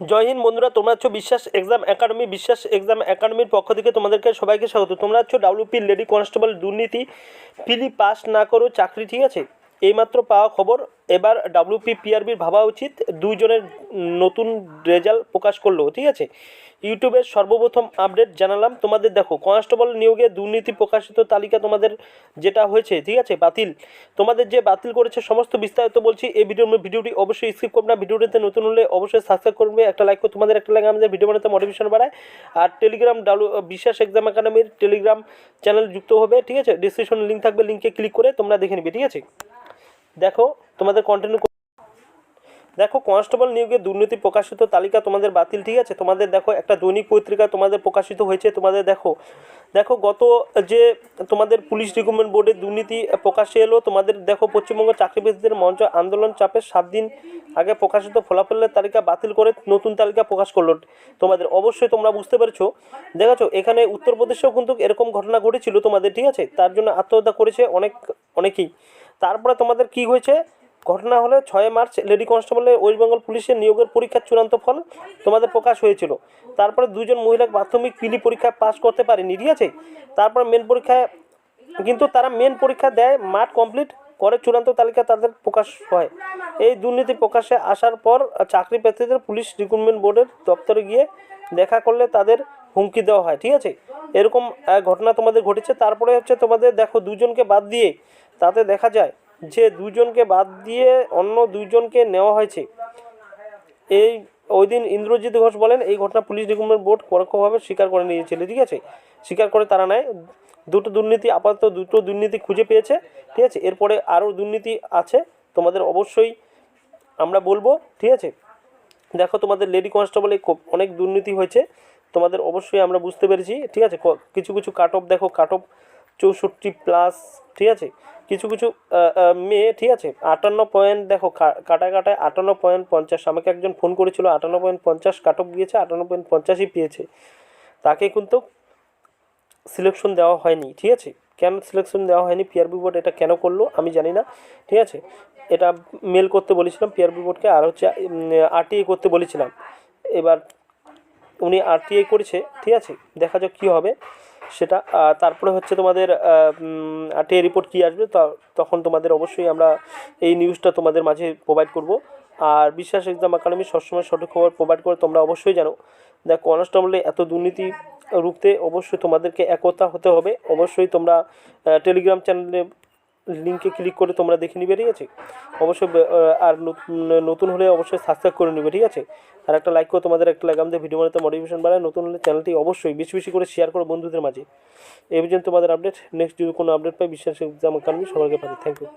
জয় হিন্দ বন্ধুরা, তোমরা হচ্ছে বিশ্বাস এক্সাম একাডেমি, বিশ্বাস এক্সাম একাডেমির পক্ষ থেকে তোমাদেরকে সবাইকে স্বাগত। তোমরা হচ্ছে ডাব্লিউপি লেডি কনস্টেবল দুর্নীতি পিলি পাস না করো চাকরি, ঠিক আছে? এইমাত্র পাওয়া খবর, এবার ডাব্লিউপি পিআরবির ভাবা উচিত, দুইজনের নতুন রেজাল্ট প্রকাশ করল, ঠিক আছে? ইউটিউবের সর্বপ্রথম আপডেট জানালাম, তোমাদের দেখো, কনস্টেবল নিয়োগে দুর্নীতি প্রকাশিত তালিকা তোমাদের যেটা হয়েছে, ঠিক আছে, বাতিল। তোমাদের যে বাতিল করেছে সমস্ত বিস্তারিত বলছি, এই ভিডিওর ভিডিওটি অবশ্যই স্কিপ করবে না, ভিডিওটিতে নতুন হলে অবশ্যই সাবস্ক্রাইব করবে, একটা লাইক করে, তোমাদের একটা লাইক আমাদের ভিডিও বানাতে মোটিভেশন বাড়ায়। আর টেলিগ্রাম ডাব্লু বিশ্বাস এক্সাম একাডেমির টেলিগ্রাম চ্যানেল যুক্ত হবে, ঠিক আছে? ডিসক্রিপশন লিঙ্ক থাকবে লিঙ্কে ক্লিক করে তোমরা দেখে নিবে, ঠিক আছে? দেখো তোমাদের কন্টিনিউ দেখো কনস্টেবল নিয়োগে দুর্নীতি প্রকাশিত তালিকা তোমাদের বাতিল, ঠিক আছে? তোমাদের দেখো, একটা দৈনিক পত্রিকা তোমাদের প্রকাশিত হয়েছে, তোমাদের দেখো। দেখো, গত যে তোমাদের পুলিশ রিক্রুটমেন্ট বোর্ডের দুর্নীতি প্রকাশে এলো, তোমাদের দেখো, পশ্চিমবঙ্গ চাকরিপ্রার্থীদের মঞ্চ আন্দোলন চাপে সাত দিন আগে প্রকাশিত ফলাফলের তালিকা বাতিল করে নতুন তালিকা প্রকাশ করল। তোমাদের অবশ্যই তোমরা বুঝতে পেরেছ। দেখেছ, এখানে উত্তরপ্রদেশেও কিন্তু এরকম ঘটনা ঘটেছিল তোমাদের, ঠিক আছে? তার জন্য আত্মহত্যা করেছে অনেক, অনেকেই। তারপরে তোমাদের কি হয়েছে? ঘটনা হলো ছয় মার্চ লেডি কনস্টেবলের ওয়েস্ট বেঙ্গল পুলিশের নিয়োগের পরীক্ষার চূড়ান্ত ফল তোমাদের প্রকাশ হয়েছিল। তারপরে দুজন মহিলা প্রাথমিক পিলি পরীক্ষা পাস করতে পারেনি, ঠিক আছে? তারপর মেন পরীক্ষায় কিন্তু তারা মেন পরীক্ষা দেয়, মাঠ কমপ্লিট করে চূড়ান্ত তালিকা তাদের প্রকাশ হয়। এই দুর্নীতি প্রকাশে আসার পর চাকরি প্রার্থীদের পুলিশ রিক্রুটমেন্ট বোর্ডের দপ্তরে গিয়ে দেখা করলে তাদের হুমকি দেওয়া হয়, ঠিক আছে? এরকম ঘটনা তোমাদের ঘটেছে। তারপরে হচ্ছে তোমাদের দেখো দুজনকে বাদ দিয়ে তাতে দেখা যায় যে দুজনকে বাদ দিয়ে অন্য দুইজনকে নেওয়া হয়েছে। এই, ওই দিন ইন্দ্রজিৎ ঘোষ বলেন, এই ঘটনা পুলিশ রিক্রুটমেন্ট বোর্ড পরোক্ষভাবে স্বীকার করে নিয়েছিল ঠিক আছে? স্বীকার করে তারা নেয়। দুটো দুর্নীতি, আপাতত দুটো দুর্নীতি খুঁজে পেয়েছে। ঠিক আছে? এরপরে আরও দুর্নীতি আছে। তোমাদের অবশ্যই আমরা বলব। ঠিক আছে? দেখো, তোমাদের লেডি কনস্টেবলে অনেক দুর্নীতি হয়েছে। তোমাদের অবশ্যই আমরা বুঝতে পেরেছি। ঠিক আছে? কিছু কিছু কাট অফ দেখো। কাট অফ চৌষট্টি প্লাস, ঠিক আছে? কিছু কিছু মেয়ে, ঠিক আছে? আটান্ন পয়েন্ট, দেখো কাটায় কাটায় আটান্ন পয়েন্ট পঞ্চাশ। আমাকে একজন ফোন করেছিল, আটান্ন পয়েন্ট পঞ্চাশ কাট অফ গিয়েছে, আটান্ন পয়েন্ট পঞ্চাশই পেয়েছে। তাকে কিন্তু সিলেকশন দেওয়া হয়নি, ঠিক আছে? কেন সিলেকশন দেওয়া হয়নি? পিআরবি বোর্ড এটা কেন করল? আমি জানি না, ঠিক আছে? এটা মেল করতে বলেছিলাম পিআরবি বোর্ডকে আর হচ্ছে আরটিআই করতে বলেছিলাম। এবার উনি আরটিআই করেছে, ঠিক আছে? দেখা যাক কী হবে। সেটা তারপরে হচ্ছে তোমাদের টে রিপোর্ট কী আসবে তখন তোমাদের অবশ্যই আমরা এই নিউজটা তোমাদের মাঝে প্রোভাইড করব। আর বিশ্বাস এক্সাম একাডেমি সবসময় সঠিক খবর প্রোভাইড করে, তোমরা অবশ্যই জানো। দেখ কনস্টেবলে এত দুর্নীতি রুখতে অবশ্যই তোমাদেরকে একতা হতে হবে। অবশ্যই তোমরা টেলিগ্রাম চ্যানেলে লিঙ্কে ক্লিক করে তোমরা দেখে নিবে, ঠিক আছে? অবশ্যই আর নতুন হলে অবশ্যই সাবস্ক্রাইব করে নিবে, ঠিক আছে? আর একটা লাইক করে, তোমাদের একটা লাগাম দিয়ে ভিডিও বানাতে মোটিভেশন বাড়ায়। নতুন হলে চ্যানেলটি অবশ্যই বেশি বেশি করে শেয়ার করো বন্ধুদের মাঝে। এই পর্যন্ত তোমাদের আপডেট নেক্সট যদি কোনো আপডেট পাই বিশ্বাস এক্সাম একাডেমি সবাইকে পাবে। Thank you